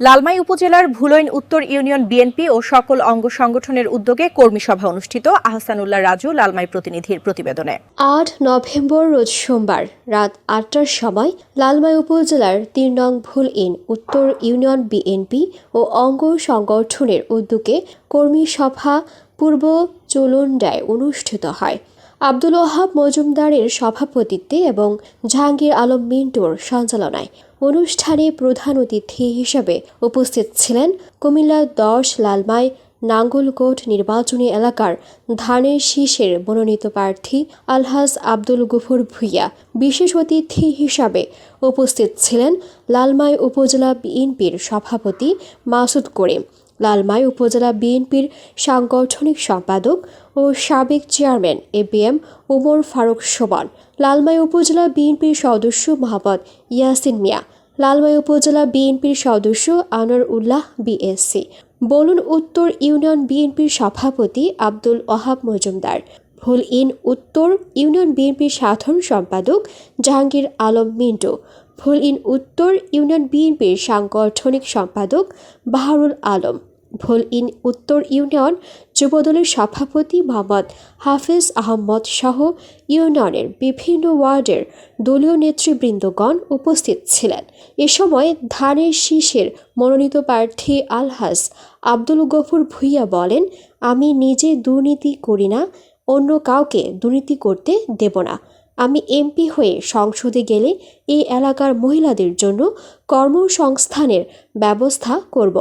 লালমাই উপজেলার ভুলইন উত্তর union BNP ও সকল অঙ্গ সংগঠনের উদ্যোগে কর্মী সভা অনুষ্ঠিত আহসানুল্লাহ রাজু লালমাই প্রতিনিধির প্রতিবেদনে। আট নভেম্বর রোজ সোমবার রাত আটটার সময় লালমাই উপজেলার তিন নং ভুল ইন উত্তর ইউনিয়ন বিএনপি ও অঙ্গ সংগঠনের উদ্যোগে কর্মী সভা পূর্ব চলুন্ডায় অনুষ্ঠিত হয়। আব্দুল ওহাব মজুমদারের সভাপতিত্বে এবং জাহাঙ্গীর আলম মিন্টুর সঞ্চালনায় অনুষ্ঠানে প্রধান অতিথি হিসেবে উপস্থিত ছিলেন কুমিল্লা দশ লালমাই নাঙ্গলকোট নির্বাচনী এলাকার ধানের শীষের মনোনীত প্রার্থী আলহাজ আব্দুল গফুর ভুইয়া। বিশেষ অতিথি হিসাবে উপস্থিত ছিলেন লালমাই উপজেলা বিএনপির সভাপতি মাসুদ করিম। লালমাই উপজেলা বিএনপির সাংগঠনিক সম্পাদক ও সাবেক chairman A B M Omar Faruk Soban Lalmai উপজেলা বিএনপির সদস্য মোহাম্মদ ইয়াসিন মিয়া, লালমাই উপজেলা বিএনপির সদস্য আনোয়ার উল্লাহ বিএসসি বলুন উত্তর ইউনিয়ন বিএনপির সভাপতি আব্দুল ওহাব মজুমদার, ভুল ইন উত্তর ইউনিয়ন বিএনপির সাধারণ সম্পাদক জাহাঙ্গীর আলম মিন্টু ভুল ইন উত্তর ইউনিয়ন বিএনপির সাংগঠনিক সম্পাদক বাহারুল আলম। ভুল ইন উত্তর ইউনিয়ন যুবদলের সভাপতি মোহাম্মদ হাফিজ আহমদ সহ ইউনিয়নের বিভিন্ন ওয়ার্ডের দলীয় নেতৃবৃন্দগণ উপস্থিত ছিলেন। এ সময় ধানের শীষের মনোনীত প্রার্থী আলহাজ আব্দুল গফুর ভুইয়া বলেন, আমি নিজে দুর্নীতি করি না, অন্য কাউকে দুর্নীতি করতে দেব না। আমি এমপি হয়ে সংসদে গেলে এই এলাকার মহিলাদের জন্য কর্মসংস্থানের ব্যবস্থা করব।